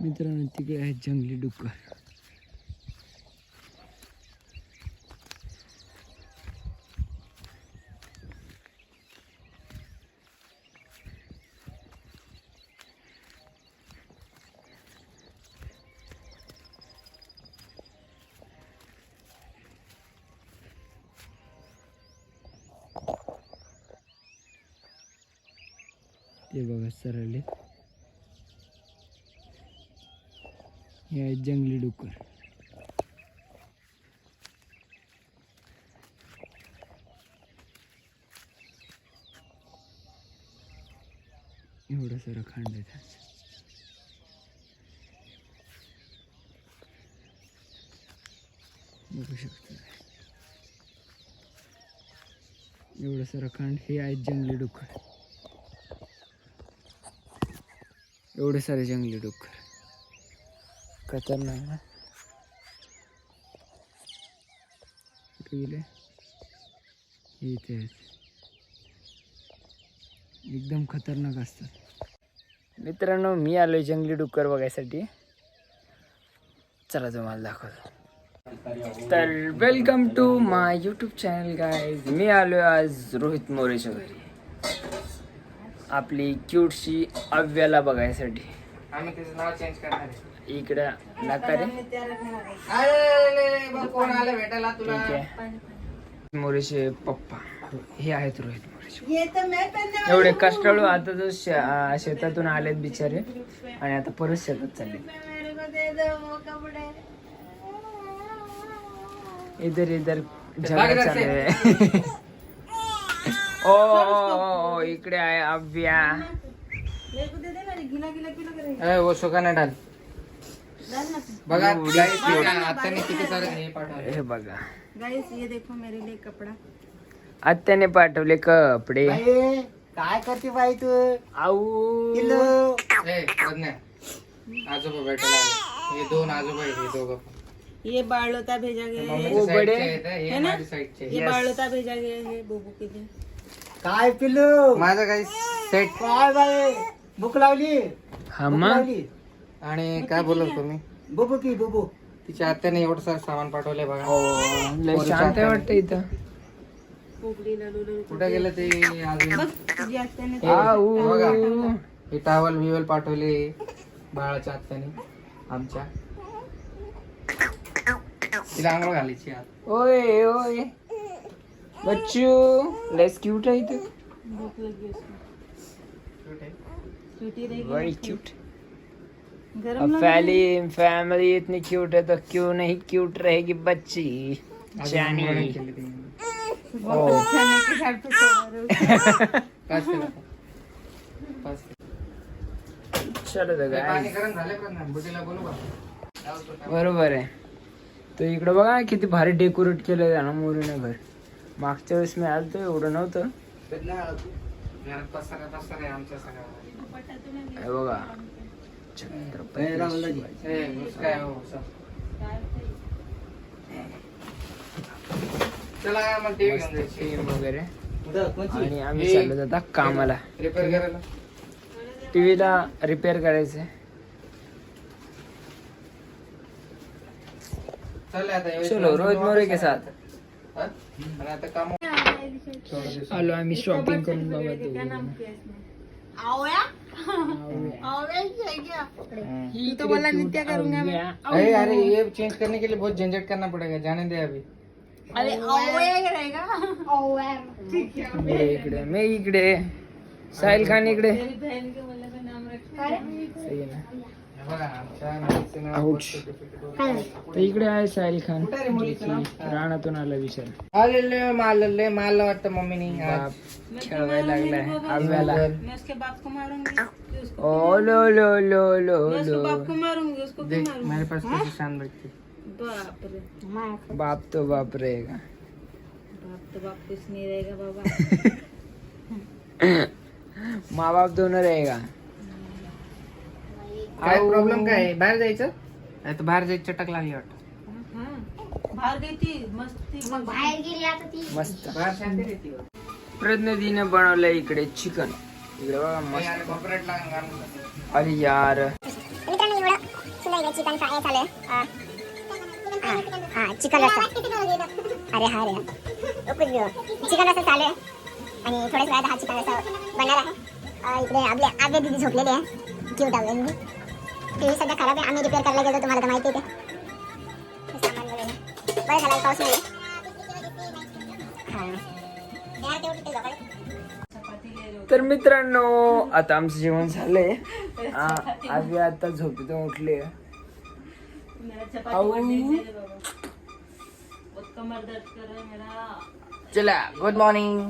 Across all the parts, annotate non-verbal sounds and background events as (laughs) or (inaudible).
मित्रांनो तिकडे आहेत जंगली डुक्कर. ते बघा सरळले हे आहेत जंगली डुक्कर एवढं सारं खांड आहे त्याचं. बघू शकता. एवढं सारं खांड हे आहेत जंगली डुक्कर एवढे सारे जंगली डुक्कर खतरनाक ना गेले हे इथे एकदम खतरनाक असतात मित्रांनो मी आलोय जंगली डुक्कर बघायसाठी. चला तुम्हाला दाखवतो. तर welcome to my YouTube channel guys मी आलोय आज रोहित मोरेच्या घरी. आपली क्यूटशी अव्याला बघायसाठी. आम्ही त्याचं नाव चेंज करणार आहे. इकडं नका रे भेटायला तुला. मोरेचे पप्पा हे आहेत रोहित मोरेचे ये तो मैं पहनने एवढे कष्टाळू आता जो शेतातून आलेत बिचारे. आणि आता परत शेतात चालले. मेरे को दे दो वो कपड़े इधर इधर झगडा (laughs) ओ, इकडे आहे अव्या. मेरे को दे दे ना गीला गीला किलो करे ए, वो सुखाने डाल. बघा किती सारे हे पाठवले? हे बघा. गाइस ये देखो मेरे लिए कपड़ा. आत्याने पाठवले कपडे. काय करते बाई तू? आऊ. ए, प्रज्ञा, आजोबा भेटायला आले. हे दोन आजोबा हे दोघं. ये बालोता भेजा गया है मम्मीच्या ओ, बडे. हे ना? ये बालोता भेजा गया है बोबू के लिए काय पिल्लू? माझं काही सेट काय बाई? भूक लावली? हा मग? लावली? आणि काय बोलत तुम्ही? बुबू की बुबू तिच्या आत्याने एवढं सारं सामान पाठवले बघा. ओ, लय शांत आहे वाटतं इथं. कुठे गेलं ते? अजून. बघ तुझी आत्याने आऊ. बघा. हे टावल बिवल पाठवले बाळाच्या आत्याने आमच्या. तिला आंघोळ घालायची आज. ओय ओय. बच्चू लेस क्यूट आहे इथं. वेरी क्यूट फैली फैमिली इतनी क्यूट है तो क्यों नहीं क्यूट रहेगी बच्ची? जानी केली केलं केलं. चलो हे। बरोबर आहे तो इकडं बघा किती भारी डेकोरेट केलंय ना मोरीनं घर. मागच्या वेळेस मी आलतो एवढं नव्हतं. घरात पसारा पसारा आहे आमच्या सगळ्या बघा. हो, चल. मग टीव्ही घेऊन जायची वगैरे कोणची आणि आम्ही चाललो जाता कामाला रिपेअर करायला टीव्हीला रिपेअर करायचंय चल आता यावेळेस चलो रोहित मोरे के साथ हा? आणि आता काम आलो आम्ही शॉपिंग करून बाबा दोघं. क्या तू तो बोला नित्य करूंगा मैं अरे अरे ये चेंज करने के लिए बहुत झंझट करना पड़ेगा जाने दे अभी. अरे रहेगा है इकडे मी इकडे. साहिल खान इकडे. मेरी बहन के बोलने का नाम रखा सही ना? हे बघा, आमच्या मुलीचं नाव Ouch. छोटे छोटे दोन. तर इकडे आहे साहिल खान. कुठे आहे रे मुलीचं नाव? राणातून आला विचार आलेले माल आलेले माल वाटतं मम्मीनी आज. बाप खेळवायला लागलाय आव्याला मैं उसके बाप को मारूंगी कि उसको ओ लो लो लो लो मैं उसको लो. बाप को मारूंगी उसको क्यों देख मारूंगी मेरे पास कैसी शान बैठती बाप रे बाप तो बाप रहेगा बाप तो बाप कुछ नहीं रहेगा बाबा. (laughs) माँ बाप दोनों रहेगा काय. प्रॉब्लेम काय? आहे? बाहेर जायचं? नाही तर बाहेर जायची चटक लागली वाटतं. हाँ बाहर गई थी मस्त. थी बाहर मस्त. बाहेर शांती रहती हो. प्रतिनिधीने बनवलंय इकडे चिकन. इकडे बघा मस्त. अरे यार. सुंदर इकडे चिकन फ्राय चालू आहे हा हा चिकन रस्सा. अरे हा रे चिकन रस्सा चालू आहे. आणि थोड्याच वेळात हा चिकन रस्सा बनणार आहे. अं, इकडे आपले आव्या दिदी झोपलेले आहे. क्यूट दिदी टी व्ही सध्या खराब आहे आम्ही रिपेअर करायला गेलो तुम्हाला तर माहिती आहे ते. सामान वगैरे. बरं झालं पाऊस नाही. हा. तर मित्रांनो आता आमचं जेवण झालंय. आम्ही आता झोपेतून उठले. चला गुड मॉर्निंग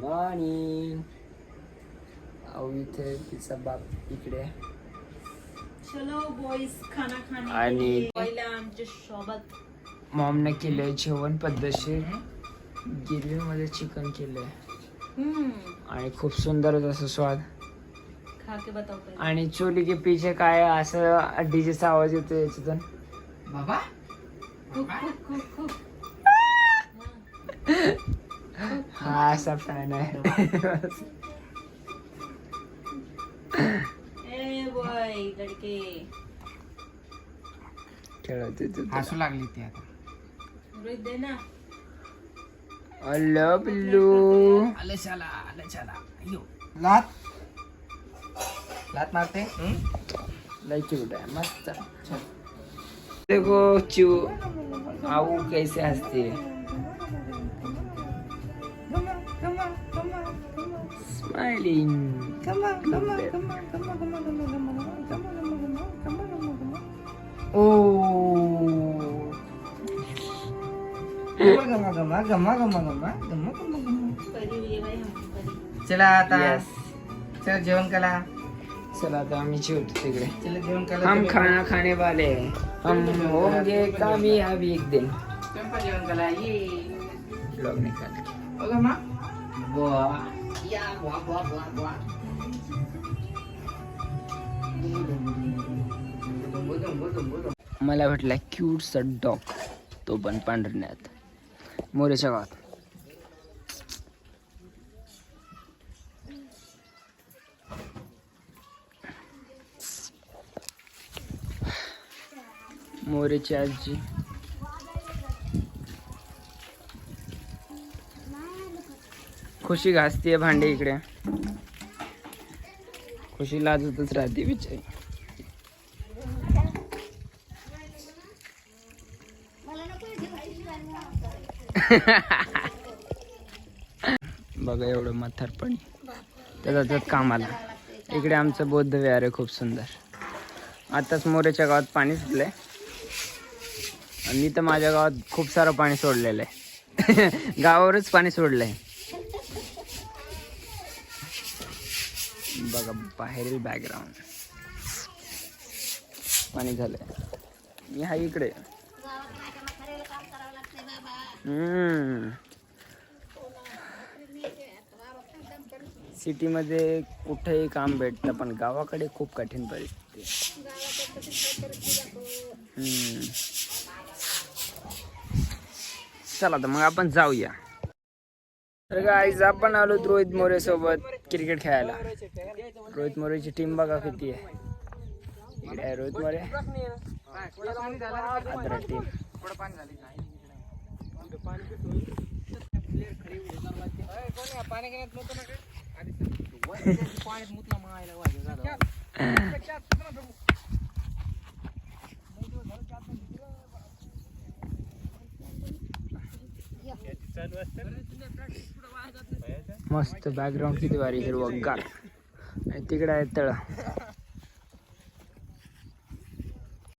मॉर्निंग आऊ इथे तिचा बाप इकडे. चलो बॉईज खाना खाने आणि पहिला आमच्यासोबत मॉमने केलंय जेवण पद्धतशीर. गिरवी मध्ये चिकन केलंय. आणि खूप सुंदरच असं स्वाद. खा के बताओ पहिले. आणि चोली के पीछे काय असं डीजेचा आवाज येतो याच्यातून. बाबा? हा असा फॅन आहे. (laughs) खेळत येतो हसू लागली ती आता रोहित दे ना अल्लो पिल्लू आलं शाला आलं शाला लात लात मारते लय क्यूट आहे मस्त देखो चू आऊ कैसे हसते स्माइलिंग चला आता. चला जेवण करा. चला आता आम्ही जेवतो तिकडे. चला जेवण करा हम खाना खाने वाले हैं. हम होंगे कामयाबी एक दिन. जेवण करा. ये. ब्लॉग निकाल मला भेटला क्यूटचा डॉग तो पण पांढरण्यात. मोरेच्या गावात मोरेची आजी. खुशी घासतीये भांडे इकडे. खुशी लाजतच राहते बिचारी. (laughs) बघा एवढं म्हातारपणी त्याचा त्यात कामाला. इकडे आमचं बौद्ध विहार आहे खूप सुंदर. आताच मोरेच्या गावात पाणी सुटलंय. मी तर माझ्या गावात खूप सारं पाणी सोडलेलं आहे. (laughs) गावावरच पाणी सोडलंय. बघा बाहेरील बॅकग्राऊंड पाणी झालंय. मी हा इकडे. सिटीमध्ये कुठेही काम भेटतं पण गावाकडे खूप कठीण परिस्थिती चला तर मग आपण जाऊया. तर गाईज आपण आलो रोहित मोरे सोबत क्रिकेट खेळायला. रोहित मोरेची टीम बघा किती आहे. इकडे आहे रोहित मोरे? आदरा टीम मस्त बॅकग्राऊंड किती भारी हिरवगार. आणि तिकडे आहे तळ.